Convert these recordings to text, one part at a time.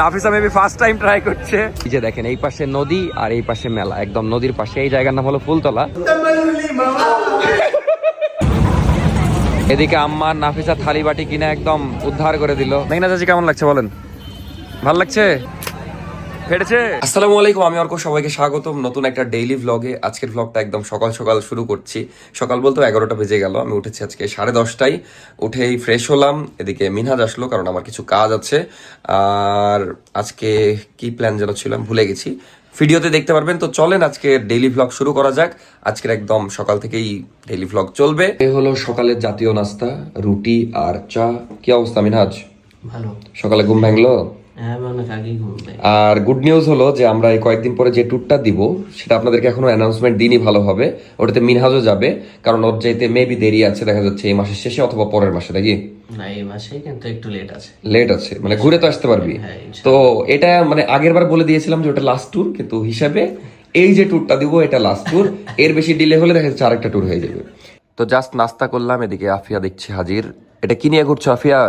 Nafisa maybe first time try করছে। এই যে দেখেন এই পাশে নদী আর এই পাশে মেলা একদম নদীর পাশে। এই জায়গার নাম হলো ফুলতলা। এদিকে আম্মা নাফিসা থালি বাটি কিনে একদম উদ্ধার করে দিল। মেঘনা চাচি কেমন লাগছে বলেন? ভালো লাগছে? ফেটেছে? আসসালামু আলাইকুম আমি অর্ক সবাইকে স্বাগতম নতুন একটা ডেইলি ভ্লগে আজকের ভ্লগটা একদম সকাল সকাল শুরু করছি। সকাল বলতে এগারোটা বেজে গেল আমি উঠেছি আজকে সাড়ে দশটায়। উঠেই ফ্রেশ হলাম এদিকে মিনহাজ আসলো কারণ আমার কিছু কাজ আছে। আর আজকে কি প্ল্যান যেন ছিলাম ভুলে গেছি। ভিডিওতে দেখতে পারবেন তো চলেন আজকে ডেইলি ভ্লগ শুরু করা যাক। আজকের একদম সকাল থেকেই ডেইলি ভ্লগ চলবে। এ হলো সকালের জাতীয় নাস্তা রুটি আর চা। কি অবস্থা মিনহাজ? ভালো। সকালে ঘুম ভাঙলো? হ্যাঁ আর গুড নিউজ হলো যে আমরা এই কয়েকদিন পরে যে ট্যুরটা দিব সেটা আপনাদেরকে এখনও অ্যানাউন্সমেন্ট দিনই ভালো হবে। ওটাতে মিনহাজও যাবে কারণ ওর যাইতে মেবি দেরি আছে দেখা যাচ্ছে এই মাসের শেষে অথবা পরের মাসে নাকি? না এই মাসে কিন্তু একটু লেট আছে। লেট আছে মানে ঘুরে তো আসতে পারবি। হ্যাঁ, তো এটা মানে আগের বার বলে দিয়েছিলাম যে ওটা লাস্ট ট্যুর কিন্তু হিসাবে এই যে ট্যুরটা দিব এটা লাস্ট ট্যুর এর বেশি ডিলে হলে দেখা যাচ্ছে আরেকটা ট্যুর হয়ে যাবে। তো জাস্ট নাস্তা করলাম এদিকে আফিয়া দেখছি হাজির। এটা কি নিয়ে ঘুরছো আফিয়া?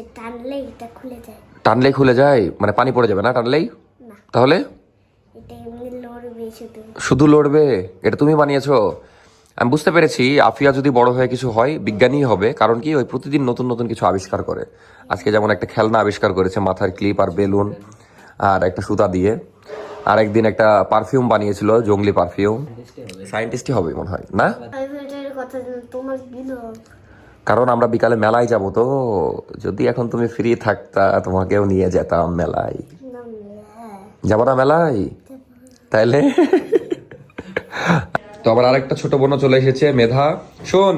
এটা খেলনা বানিয়েছে টানলে এটা খুলে যায়। টানলেই খুলে যায়? মানে পানি পড়ে যাবে না টানলেই? তাহলে? এটা এমনি লড়বে শুধু। শুধু লড়বে? এটা তুমি বানিয়েছো? আমি বুঝতে পেরেছি আফিয়া যদি বড় হয়ে কিছু হয় বিজ্ঞানী হবে কারণ কি? ওই প্রতিদিন নতুন নতুন কিছু আবিষ্কার করে। আজকে যেমন একটা খেলনা আবিষ্কার করেছে মাথার ক্লিপ আর বেলুন আর একটা সুতা দিয়ে। আর একদিন একটা পারফিউম বানিয়েছিল জঙ্গলি পারফিউম। সায়েন্টিস্টই হবে মনে হয় না? তোমার কারণ আমরা বিকালে মেলায় যাব তো। যদি এখন তুমি ফ্রি থাকতা, তোমাকেও নিয়ে যেতাম মেলায়। যাব না মেলায়? তাইলে? তো আবার আরেকটা ছোট বোনও চলে এসেছে, মেধা। শোন,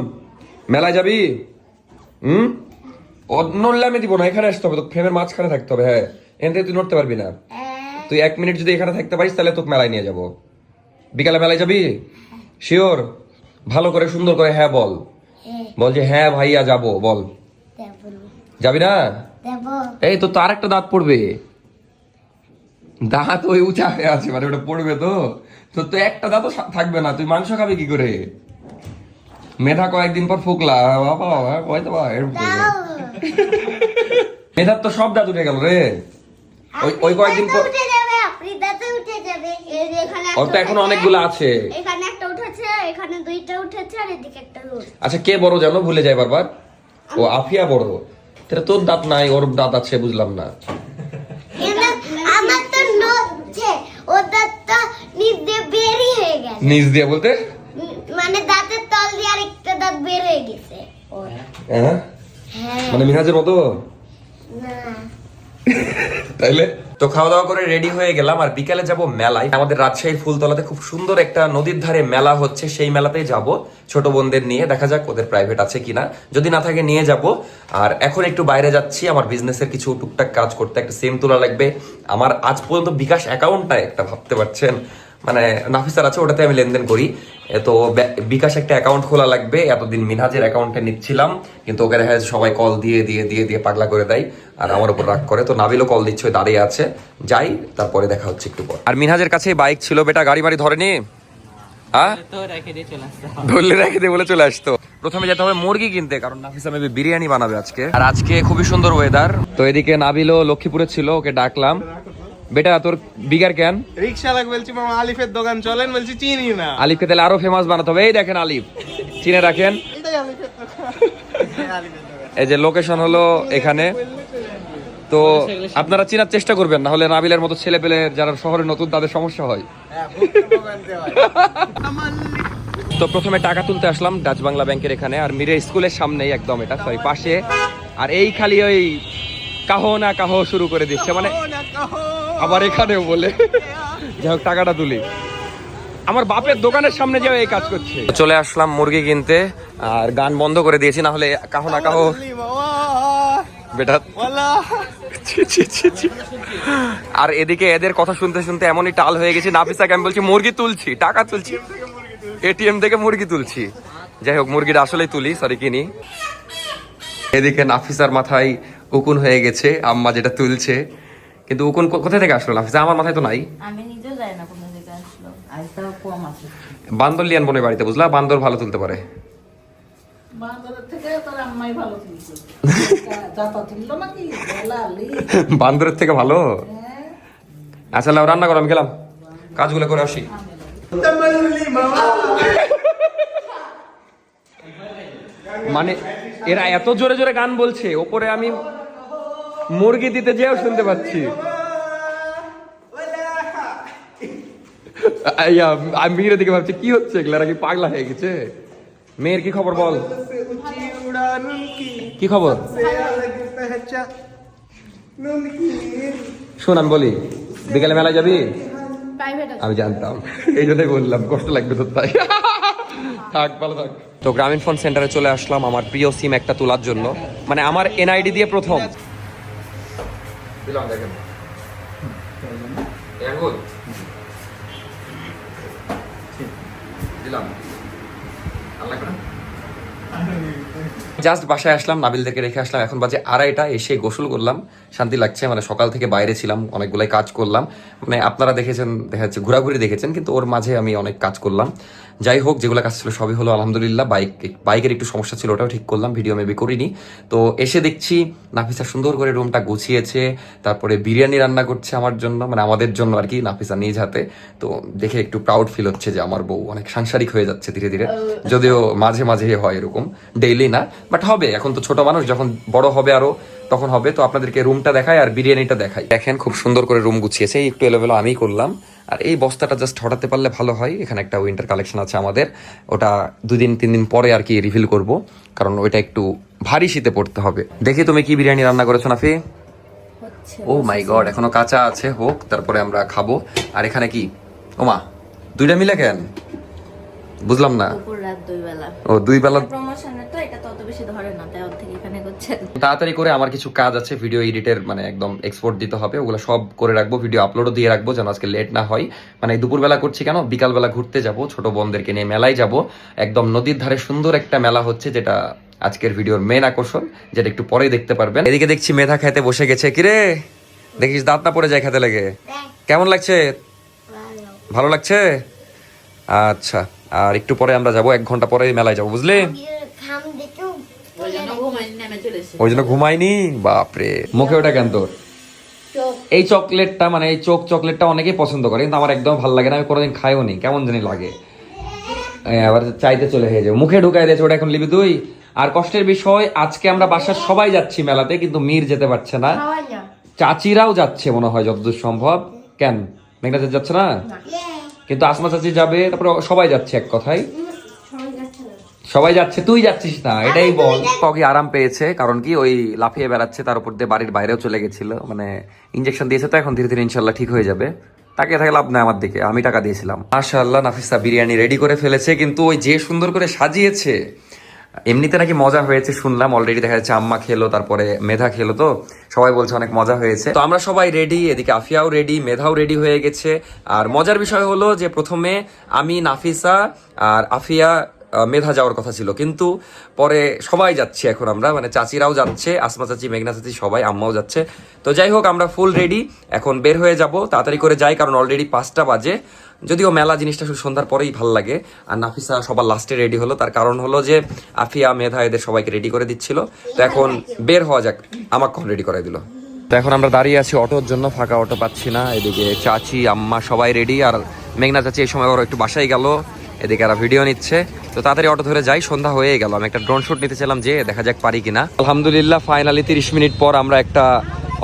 মেলায় যাবি? হুম? নড়লে আমি দিব না, এখানে আসতে হবে তো ফ্রেমের মাঝখানে থাকতে হবে হ্যাঁ। এখান থেকে তুই নড়তে পারবি না। তুই এক মিনিট যদি এখানে থাকতে পারিস, তাহলে তোকে মেলায় নিয়ে যাব। বিকালে মেলায় যাবি? শিওর? ভালো করে সুন্দর করে হ্যাঁ বল। বল যে হ্যাঁ ভাইয়া যাব। বল। যাবি না? এই তো তার একটা দাঁত পড়বে। দাঁত ওই উঁচা হয়ে আছে মানে ওটা পড়বে তো। তো তো একটা দাঁতও থাকবে না। তুই মাংস খাবি কি করে? মেধা কয়েকদিন পর ফুকলা। বাবা বাবা তো বাবা, এরকম করবে। মেধার তো সব দাঁত উঠে গেল রে। ওই ওই কয়েকদিন পর দাঁতে ওর তো এখন অনেকগুলো আছে। এখানে একটা দুইটা উঠেছে আর এদিকে একটা আচ্ছা কে বড় জানো ভুলে যায় বারবার? ও আফিয়া বড়। তাহলে তোর দাঁত নাই ওর দাঁত আছে বুঝলাম না। আমার তো নড়ছে ও দাঁতটা নিচ দিয়ে হয়ে গেছে। দিয়ে বলতে? মানে দাঁতের তল দিয়ে আরেকটা দাঁত বের হয়ে গেছে হ্যাঁ? হ্যাঁ। মানে মিনাজের মতো? না। তাইলে? তো খাওয়া দাওয়া করে রেডি হয়ে গেলাম আর বিকালে যাব মেলায়। আমাদের রাজশাহীর ফুলতলাতে খুব সুন্দর একটা নদীর ধারে মেলা হচ্ছে, সেই মেলাতেই যাব। ছোট বোনদের নিয়ে, দেখা যাক ওদের প্রাইভেট আছে কিনা। যদি না থাকে নিয়ে যাব। আর এখন একটু বাইরে যাচ্ছি, আমার বিজনেসের কিছু টুকটাক কাজ করতে, একটা সেম তোলা লাগবে। আমার আজ পর্যন্ত বিকাশ অ্যাকাউন্টটা একটা ভাবতে পারছেন? মানে নাফিসার আছে, ওটাতে আমি লেনদেন করি। তো বিকাশ একটা অ্যাকাউন্ট খোলা লাগবে, এতদিন মিনহাজের অ্যাকাউন্টে নিচ্ছিলাম, কিন্তু ওকে দেখা যাচ্ছে সবাই কল দিয়ে দিয়ে দিয়ে দিয়ে পাগলা করে দেয়, আর আমার উপর রাগ করে। তো নাবিলও কল দিচ্ছে দাঁড়িয়ে আছে। যাই, তারপরে দেখা হচ্ছে একটু পর। আর মিনহাজের কাছে বাইক ছিল, বেটা, গাড়ি বাড়ি ধরেনি? ধরলে বলে চলে আসতো। প্রথমে যেতে হবে মুরগি কিনতে, কারণ নাফিসা বিরিয়ানি বানাবে আজকে। আর আজকে খুবই সুন্দর ওয়েদার তো এদিকে নাবিলও লক্ষ্মীপুরে ছিল, ওকে ডাকলাম। বেটা তোর বিগার ক্যান রিক্সাওয়ালাকে বলছি মামা আলিফের দোকান চলেন বলছি চিনি না। আলিফকে তাহলে আরও ফেমাস বানাতে হবে। এই দেখেন আলিফ চিনে রাখেন। এই যে লোকেশন হলো এখানে। তো আপনারা চেনার চেষ্টা করবেন না হলে নাবিলের মতো ছেলে পেলে যারা শহরে নতুন তাদের সমস্যা হয়। হ্যাঁ তো প্রথমে টাকা তুলতে আসলাম ডাচ বাংলা ব্যাংকের এখানে আর মিরে স্কুলের সামনেই একদম এটা সরি পাশে। আর এই খালি ওই কাহো না কাহো শুরু করে দিচ্ছে মানে আবার এখানেও বলে। যাই হোক টাকাটা তুলি। আমার বাপের দোকানের সামনে যাও এই কাজ করছে। চলে আসলাম মুরগি কিনতে আর গান বন্ধ করে দিয়েছি না হলে কাহো না কাহো বেটা। আর এদিকে এদের কথা শুনতে শুনতে এমনই টাল হয়ে গেছে নাফিসাকে আমি বলছি মুরগি তুলছি টাকা তুলছি। এটিএম থেকে মুরগি তুলছি। যাই হোক মুরগিটা আসলেই তুলি সরি কিনি। এদিকে নাফিসার মাথায় উকুন হয়ে গেছে আম্মা যেটা তুলছে। কিন্তু উকুন কো- কোথা থেকে আসলো? নাফিসা আমার মাথায় তো নাই। আমি নিজেও যাই না কোনো দিকে আসলো। আজটা কম আছে। বান্দর লিয়ান বোনের বাড়িতে বুঝলা? বান্দর ভালো তুলতে পারে। বান্দরের থেকে ভালো থেকে ভালো? আচ্ছা নাও রান্না করো আমি গেলাম। কাজগুলো করে আসি। মানে এরা এত জোরে জোরে গান বলছে ওপরে আমি মুরগি দিতে যেও শুনতে পাচ্ছি। মেয়ের দিকে ভাবছি কি হচ্ছে এগুলারা কি পাগলা হয়ে গেছে? মেয়ের কি খবর বল? কি খবর? শোন আমি বলি বিকালে মেলা যাবি? আমি জানতাম। এই জন্যই বললাম কষ্ট লাগবে তোর তাই। থাক ভালো থাক। তো গ্রামীণ ফোন সেন্টারে চলে আসলাম আমার প্রিয় সিম একটা তোলার জন্য। মানে আমার এনআইডি দিয়ে প্রথম। দিলাম দেখেন। এই দিলাম। আল্লাহ জাস্ট বাসায় আসলাম নাবিলদেরকে রেখে আসলাম। এখন বাজে আড়াইটা এসে গোসল করলাম। শান্তি লাগছে মানে সকাল থেকে বাইরে ছিলাম অনেকগুলাই কাজ করলাম। মানে আপনারা দেখেছেন দেখা যাচ্ছে ঘোরাঘুরি দেখেছেন কিন্তু ওর মাঝে আমি অনেক কাজ করলাম। যাই হোক যেগুলো কাজ ছিল সবই হলো আলহামদুলিল্লাহ। বাইক বাইকের একটু সমস্যা ছিল ওটাও ঠিক করলাম ভিডিও মেবি করিনি। তো এসে দেখছি নাফিসা সুন্দর করে রুমটা গুছিয়েছে তারপরে বিরিয়ানি রান্না করছে আমার জন্য মানে আমাদের জন্য আর কি নাফিসা নিজ হাতে। তো দেখে একটু প্রাউড ফিল হচ্ছে যে আমার বউ অনেক সাংসারিক হয়ে যাচ্ছে ধীরে ধীরে। যদিও মাঝে মাঝে হয় এরকম ডেইলি না বাট হবে। এখন তো ছোট মানুষ যখন বড় হবে আরও তখন হবে তো আপনাদেরকে রুমটা দেখাই আর বিরিয়ানিটা দেখাই। দেখেন খুব সুন্দর করে রুম গুছিয়েছে একটু এলোমেলো আমি করলাম। আর এই বস্তাটা জাস্ট হটাতে পারলে ভালো হয় এখানে একটা উইন্টার কালেকশন আছে আমাদের। ওটা দুই দিন তিন দিন পরে আর কি রিভিল করব কারণ ওইটা একটু ভারী শীতে পড়তে হবে। দেখি তুমি কি বিরিয়ানি রান্না করেছ নাফি? ও মাই গড এখনও কাঁচা আছে হোক তারপরে আমরা খাব। আর এখানে কি? ওমা দুইটা মিলে কেন? বুঝলাম না। ও দুই বেলা প্রমোশনের তো এটা তত বেশি ধরে না তাই তাড়াতাড়ি করে আমার কিছু কাজ আছে ভিডিও এডিটের মানে একদম এক্সপোর্ট দিতে হবে ওগুলো সব করে রাখব ভিডিও আপলোডও দিয়ে রাখব যেন আজকে লেট না হয়। মানে দুপুরবেলা করছি কেন? বিকালবেলা ঘুরতে যাব ছোট বোনদেরকে নিয়ে মেলায় যাব। একদম নদীর ধারে সুন্দর একটা মেলা হচ্ছে যেটা আজকের ভিডিওর মেন আকর্ষণ যেটা একটু পরেই দেখতে পারবেন। এদিকে দেখছি মেধা খেতে বসে গেছে। কিরে? দেখিস দাঁত না পড়ে যায় খেতে লেগে। কেমন লাগছে? ভালো। ভালো লাগছে? আচ্ছা আর একটু পরে আমরা যাব এক ঘণ্টা পরে মেলায় যাব বুঝলি খাম দেখেও ওই জন্য ঘুমাই নেমে চলেছে ওই জন্য ঘুমাইনি বাপরে। মুখে ওটা কেন তোর? এই চকলেটটা মানে এই চোখ চকলেটটা অনেকেই পছন্দ করে কিন্তু আমার একদম ভালো লাগে না আমি কোনোদিন খাইও নি কেমন জানি লাগে। আবার চাইতে চলে হয়ে যাবে। মুখে ঢুকাই দিয়েছে ওটা এখন লিবি তুই আর কষ্টের বিষয় আজকে আমরা বাসার সবাই যাচ্ছি মেলাতে কিন্তু মীর যেতে পারছে না। চাচিরাও যাচ্ছে মনে হয় যতদূর সম্ভব। কেন? মেঘনা যাচ্ছে না। কিন্তু আসমা চাচি যাবে তারপরে সবাই যাচ্ছে এক কথায়। সবাই যাচ্ছে তুই যাচ্ছিস না এটাই বল। ককি আরাম পেয়েছে কারণ কি ওই লাফিয়ে বেড়াচ্ছে তার উপর দিয়ে বাড়ির বাইরেও চলে গেছিল। মানে ইঞ্জেকশন দিয়েছে তো এখন ধীরে ধীরে ইনশাল্লাহ ঠিক হয়ে যাবে। তাকে থাকে লাভ নাই আমার দিকে আমি টাকা দিয়েছিলাম। মাশাআল্লাহ নাফিসা বিরিয়ানি রেডি করে ফেলেছে কিন্তু ওই যে সুন্দর করে সাজিয়েছে এমনিতে নাকি মজা হয়েছে শুনলাম অলরেডি দেখা যাচ্ছে আম্মা খেলো তারপরে মেধা খেলো তো সবাই বলছে অনেক মজা হয়েছে। তো আমরা সবাই রেডি এদিকে আফিয়াও রেডি মেধাও রেডি হয়ে গেছে। আর মজার বিষয় হলো যে প্রথমে আমি নাফিসা আর আফিয়া মেধা যাওয়ার কথা ছিল। কিন্তু পরে সবাই যাচ্ছি এখন আমরা মানে চাচিরাও যাচ্ছে, আসমা চাচি, মেঘনা চাচি, সবাই, আম্মাও যাচ্ছে। তো যাই হোক, আমরা ফুল রেডি এখন বের হয়ে যাব, তাড়াতাড়ি করে যাই, কারণ অলরেডি পাঁচটা বাজে। যদিও মেলা জিনিসটা শুধু সন্ধ্যার পরেই ভালো লাগে, আর নাফিসা সবার লাস্টে রেডি হলো। তার কারণ হলো যে, আফিয়া, মেধা এদের সবাইকে রেডি করে দিচ্ছিল। তো এখন বের হওয়া যাক, আমাকে রেডি করে দিল। তো এখন আমরা দাঁড়িয়ে আছি অটোর জন্য, ফাঁকা অটো পাচ্ছি না। এদিকে চাচি, আম্মা সবাই রেডি আর মেঘনা চাচি এই সময় ওরা একটু বাসায় গেল। এদিকে আর ভিডিও নিচ্ছে। তো তাড়াতাড়ি অটো ধরে যাই, সন্ধ্যা হয়ে গেল। আমি একটা ড্রোন শুট নিতে চাইলাম যে দেখা যাক পারি কিনা। আলহামদুলিল্লাহ ফাইনালি তিরিশ মিনিট পর আমরা একটা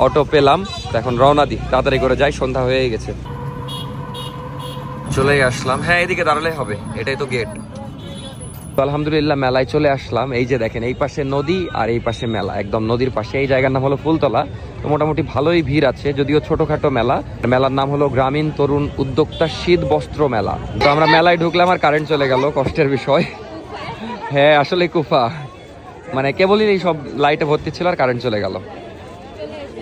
অটো পেলাম। এখন রওনা দিই। তাড়াতাড়ি করে যাই, সন্ধ্যা হয়ে গেছে। চলে আসলাম। হ্যাঁ এদিকে দাঁড়ালে হবে। এটাই তো গেট তো আলহামদুলিল্লাহ মেলায় চলে আসলাম। এই যে দেখেন, এই পাশে নদী আর এই পাশে মেলা। একদম নদীর পাশে। এই জায়গার নাম হলো ফুলতলা। তো মোটামুটি ভালোই ভিড় আছে, যদিও ছোটখাটো মেলা। মেলার নাম হলো গ্রামীণ তরুণ উদ্যোক্তা শীত বস্ত্র মেলা। তো আমরা মেলায় ঢুকলাম আর কারেন্ট চলে গেল, কষ্টের বিষয়। হ্যাঁ আসলে কুফা। মানে কেবলই এই সব লাইটে ভর্তি ছিল আর কারেন্ট চলে গেল।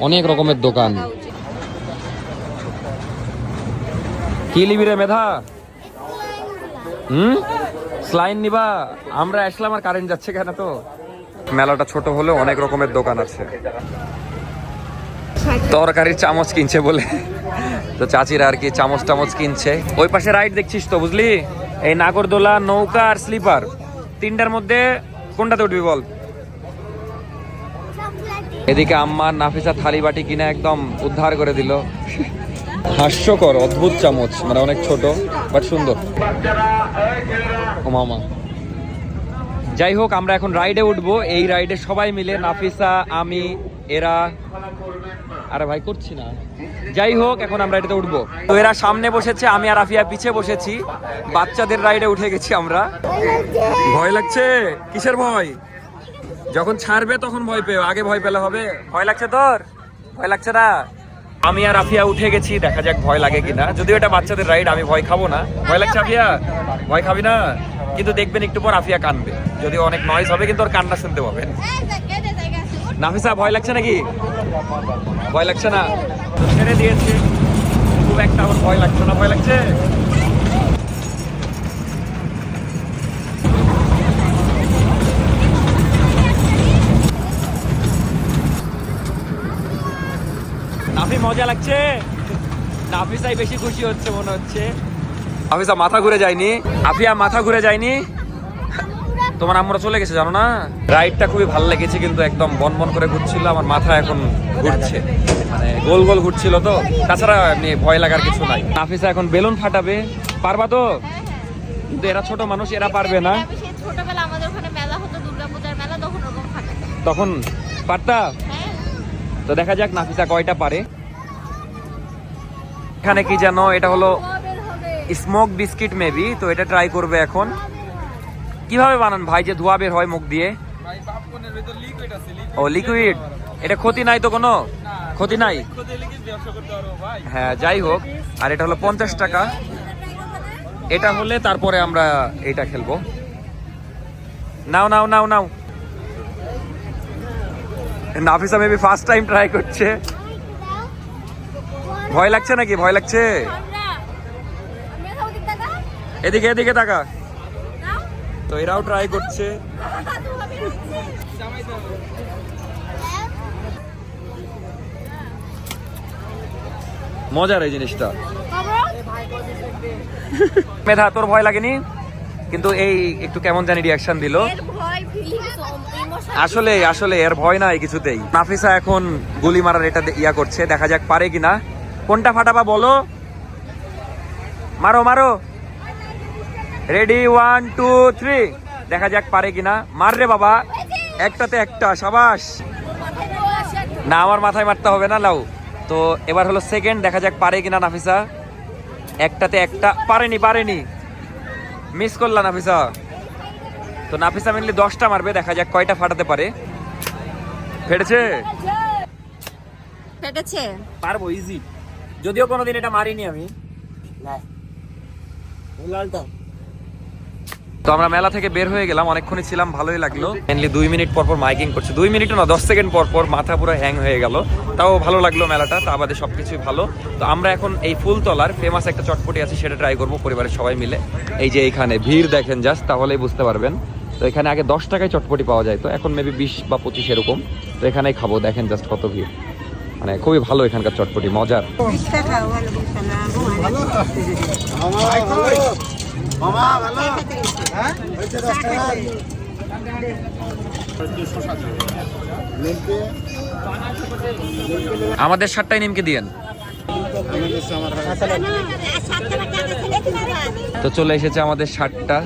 অনেক রকমের দোকান। কি লিবি রে মেধা? হুম? স্লাইন নিবা, আমরা আসলাম আর কারেন্ট যাচ্ছে কেন তো? মেলাটা ছোট হলেও অনেক রকমের দোকান আছে। তরকারির চামচ কিনছে বলে। তো চাচিরা আর কি চামচ টামচ কিনছে। ওই পাশে রাইড দেখছিস তো, বুঝলি? এই নাগরদোলা, নৌকা আর স্লিপার তিনটার মধ্যে কোনটাতে উঠবি বল? এদিকে আম্মা নাফিসা থালি বাটি কিনে একদম উদ্ধার করে দিল। হাস্যকর, অদ্ভুত চামচ মানে অনেক ছোট বাট সুন্দর। মামা। যাই হোক, আমরা এখন রাইডে উঠবো। এই রাইডে সবাই মিলে নাফিসা, আমি, এরা। আরে ভাই, করছি না। যাই হোক, এখন আমরা এটাতে উঠবো। তো এরা সামনে বসেছে, আমি আর আফিয়া পিছে বসেছি। বাচ্চাদের রাইডে উঠে গেছি আমরা। ভয় লাগছে? কিসের ভয়? যখন ছাড়বে, তখন ভয় পেও। আগে ভয় পেলে হবে। ভয় লাগছে তোর? ভয় লাগছে না? আমি আর আফিয়া উঠে গেছি, দেখা যাক ভয় লাগে কিনা। যদিও এটা বাচ্চাদের রাইড আমি ভয় খাব না। ভয় লাগছে আফিয়া? ভয় খাবি না? কিন্তু দেখবেন একটু পর আফিয়া কানবে। যদি অনেক নয়েজ হবে, কিন্তু ওর কান্না শুনতে পাবেন নাফিসা, ভয় লাগছে নাকি? ভয় লাগছে না? ছেড়ে দিয়েছে। খুব একটা আমার ভয় লাগছে না। ভয় লাগছে? মজা লাগছে। নাফিসাই বেশি খুশি হচ্ছে মনে হচ্ছে। আফিসা মাথা ঘুরে যায়নি? আফিয়া মাথা ঘুরে যায়নি? তোমার আমরা চলে গেছে জানো না? রাইডটা খুবই ভালো লেগেছে কিন্তু একদম বন বন করে ঘুরছিল আমার মাথা এখন ঘুরছে। মানে গোল গোল ঘুরছিল তো। তাছাড়া এমনি ভয় লাগার কিছু নাই। নাফিসা এখন বেলুন ফাটাবে। পারবা তো? কিন্তু এরা ছোট মানুষ এরা পারবে না। ছোটবেলা আমাদের ওখানে মেলা হতো দুর্গাপূজার মেলা তখন ওরকম ফাটাতাম তখন? পারতা? হ্যাঁ। তো দেখা যাক নাফিসা কয়টা পারে। এখানে কি জানো এটা হলো স্মোক বিস্কিট মেবি তো এটা ট্রাই করবে এখন। কীভাবে বানান ভাই যে ধোয়া বের হয় মুখ দিয়ে? ও লিকুইড এটা ক্ষতি নাই তো কোনো? ক্ষতি নাই? হ্যাঁ যাই হোক। আর এটা হলো পঞ্চাশ টাকা। এটা হলে তারপরে আমরা এটা খেলব। নাও নাও নাও নাও। Nafisa maybe first time try করছে। ভয় লাগছে নাকি? ভয় লাগছে? এদিকে এদিকে তাকা। তো এরাও ট্রাই করছে। মজার এই জিনিসটা। মেধা তোর ভয় লাগেনি? কিন্তু এই একটু কেমন জানি রিয়াকশন দিল। আসলে আসলে এর ভয় নাই কিছুতেই। নাফিসা এখন গুলি মারার এটা ইয়া করছে। দেখা যাক পারে কিনা। কোনটা ফাটাবা বলো? মারো মারো। রেডি ওয়ান টু থ্রি দেখা যাক পারে কিনা। মার রে বাবা। একটাতে একটা সাবাস। না আমার মাথায় মারতে হবে না লাউ। তো এবার হলো সেকেন্ড দেখা যাক পারে কিনা নাফিসা। একটাতে একটা পারেনি পারেনি। মিস করলা নাফিসা। তো নাফিসা মেনলি দশটা মারবে দেখা যাক কয়টা ফাটাতে পারে। ফেটেছে? ফেটেছে। পারব ইজি যদিও কোনোদিন এটা মারিনি আমি। তো আমরা মেলা থেকে বের হয়ে গেলাম অনেকক্ষণই ছিলাম ভালোই লাগল। মেনলি দুই মিনিট পর পর মাইকিং করছে। দুই মিনিট না দশ সেকেন্ড পর পর মাথা পুরো হ্যাং হয়ে গেল। তাও ভালো লাগল মেলাটা তা বাদে সবকিছুই ভালো। তো আমরা এখন এই ফুলতলার ফেমাস একটা চটপটি আছে সেটা ট্রাই করব পরিবারের সবাই মিলে। এই যে এইখানে ভিড় দেখেন জাস্ট তাহলেই বুঝতে পারবেন। তো এখানে আগে দশ টাকায় চটপটি পাওয়া যায় তো এখন মেবি বিশ বা পঁচিশ এরকম। তো এখানেই খাব দেখেন জাস্ট কত ভিড়। মানে খুবই ভালো এখানকার চটপটি, মজার। আমাদের সাতটায় নিমকে দিয়েন। তো চলে এসেছে আমাদের শার্টটা।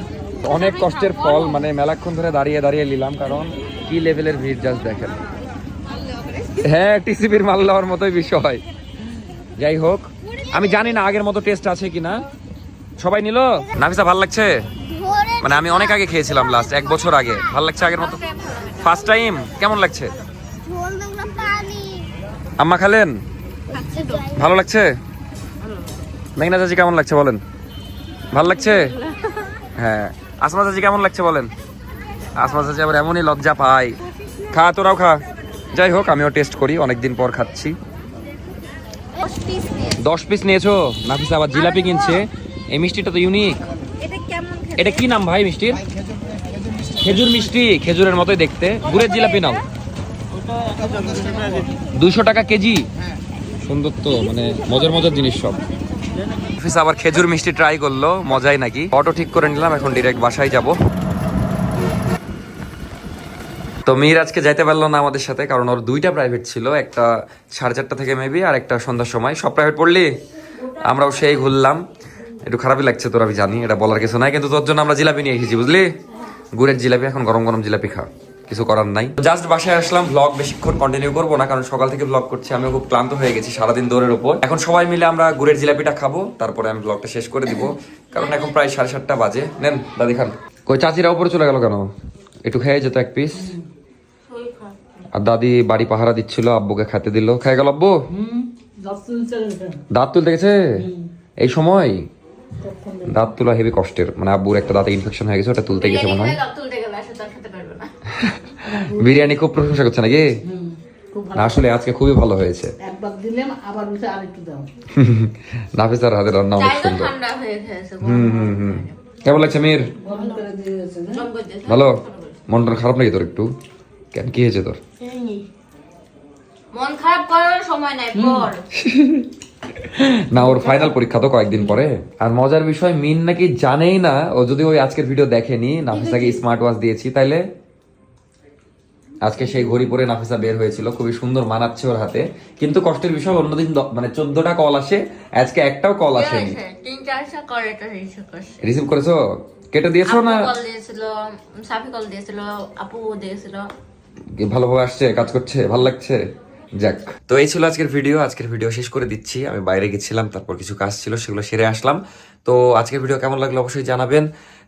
অনেক কষ্টের ফল মানে মেলাক্ষণ ধরে দাঁড়িয়ে দাঁড়িয়ে নিলাম, কারণ কি লেভেলের ভিড় জাস্ট দেখেন। হ্যাঁ টিসিপির মাল দেওয়ার মতোই বিষয়। যাই হোক, আমি জানি না আগের মতো টেস্ট আছে কিনা। সবাই নিল? নাফিসা, ভালো লাগছে? মানে আমি অনেক আগে খেয়েছিলাম লাস্ট এক বছর আগে। ভালো লাগছে আগের মতো? ফার্স্ট টাইম কেমন লাগছে? আম্মা খালেন? ভালো লাগছে? মেঘনা চাচি কেমন লাগছে বলেন? ভালো লাগছে? হ্যাঁ। আসমা চাচি কেমন লাগছে বলেন? আসমা চাচি আবার এমনই লজ্জা পায়। খা, তোরাও খা। যাই হোক আমিও টেস্ট করি অনেকদিন পর খাচ্ছি। দশ পিস নিয়েছো? নাফিসা আবার জিলাপি কিনছে। এই মিষ্টিটা তো ইউনিক এটা কি নাম ভাই মিষ্টির? খেজুর মিষ্টি খেজুরের মতোই দেখতে। গুড়ের জিলাপি নাও। দুশো টাকা কেজি। সুন্দর তো মানে মজার মজার জিনিস সব। অফিস আবার খেজুর মিষ্টি ট্রাই করল মজাই নাকি। অটো ঠিক করে নিলাম এখন ডিরেক্ট বাসায় যাব। তো মীর আজকে যাইতে পারল না আমাদের সাথে, কারণ ওর দুইটা প্রাইভেট ছিল, একটা সাড়ে চারটা থেকে মেবি আর একটা সন্ধ্যার সময়। সব প্রাইভেট পড়লি? আমরাও সেই ঘুরলাম। একটু খারাপই লাগছে তোর, আমি জানি, এটা বলার কিছু নাই, কিন্তু তোর জন্য আমরা জিলাপি নিয়ে এসেছি, বুঝলি? গুড়ের জিলাপি, এখন গরম গরম জিলাপি খা, কিছু করার নাই। জাস্ট বাসায় আসলাম ব্লগ বেশিক্ষণ কন্টিনিউ করব না, কারণ সকাল থেকে ব্লগ করছি আমি খুব ক্লান্ত হয়ে গেছি সারাদিন দৌড়ের উপর এখন সবাই মিলে আমরা গুড়ের জিলাপিটা খাব, তারপরে আমি ব্লগটা শেষ করে দিব, কারণ এখন প্রায় সাড়ে সাতটা বাজে। নেন, দাদি খান। কই, চাচিরা উপরে চলে গেল কেন? একটু খেয়ে যেত এক পিস আর দাদি বাড়ি পাহারা দিচ্ছিল আব্বুকে খেতে দিল। খেয়ে গেল আব্বু? দাঁত তুলতে গেছে? এই সময়? দাঁত তোলা হেভি কষ্টের। মানে আব্বুর একটা দাঁতে ইনফেকশন হয়ে গেছে ওটা তুলতে গেছে মনে হয়। তুলতে গেলে আসলে তো আর খেতে পারবে না। বিরিয়ানি খুব প্রশংসা করছে নাকি? খুব আসলে আজকে খুবই ভালো হয়েছে। নাফিসার হাতের রান্না অনেক সুন্দর। ঠান্ডা হয়ে গেছে হুম হুম হুম। কেমন লাগছে মির? করতেছে ভালো? মনটা খারাপ নাকি তোর একটু? কেন? কি হয়েছে তোর? মন খারাপ করার সময় নাই পর। না ওর ফাইনাল পরীক্ষা তো কয়েকদিন পরে। আর মজার বিষয় মিন নাকি জানেই না ও যদি ওই আজকের ভিডিও দেখেনি নাফিসাকে স্মার্ট ওয়াচ দিয়েছি তাইলে আজকে সেই ঘড়ি পরে নাফিসা বের হয়েছিল খুবই সুন্দর মানাচ্ছে ওর হাতে। কিন্তু কষ্টের বিষয় অন্যদিন মানে চোদ্দটা কল আসে আজকে একটাও কল আসেনি। রিসিভ করেছ। কেটে দিয়েছ না? কল দিয়েছিল সাফি কল দিয়েছিল আপু দিয়েছিল? ভালোভাবে আসছে? কাজ করছে? ভালো লাগছে? যাক। তো এই ছিল আজকের ভিডিও। আজকের ভিডিও শেষ করে দিচ্ছি। আমি বাইরে গেছিলাম, তারপর কিছু কাজ ছিল, সেগুলো সেরে আসলাম। তো আজকের ভিডিও কেমন লাগল অবশ্যই জানাবেন।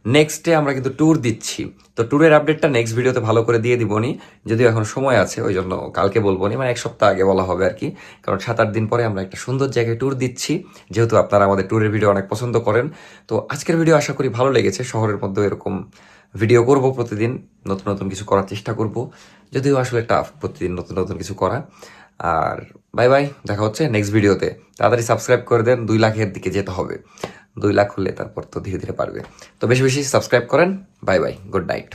নেক্সট ডে আমরা কিন্তু ট্যুর দিচ্ছি। তো ট্যুরের আপডেটটা নেক্সট ভিডিওতে ভালো করে দিয়ে দিবনি। যদিও এখন সময় আছে, ওই জন্য কালকে বলব নি মানে এক সপ্তাহ আগে বলা হবে আর কি। কারণ সাত আট দিন পরে আমরা একটা সুন্দর জায়গায় ট্যুর দিচ্ছি। যেহেতু আপনারা আমাদের ট্যুরের ভিডিও অনেক পছন্দ করেন। তো আজকের ভিডিও আশা করি ভালো লেগেছে। শহরের মধ্যে এরকম ভিডিও করব প্রতিদিন, নতুন নতুন কিছু করার চেষ্টা করব। যদিও আসলে টাফ প্রতিদিন নতুন নতুন কিছু করা। আর বাই বাই দেখা হচ্ছে নেক্সট ভিডিওতে তাড়াতাড়ি সাবস্ক্রাইব করে দেন, দুই লাখের দিকে যেতে হবে। দুই লাখ হলে তারপর তো ধীরে ধীরে পারবে তো বেশি বেশি সাবস্ক্রাইব করেন। Bye bye good night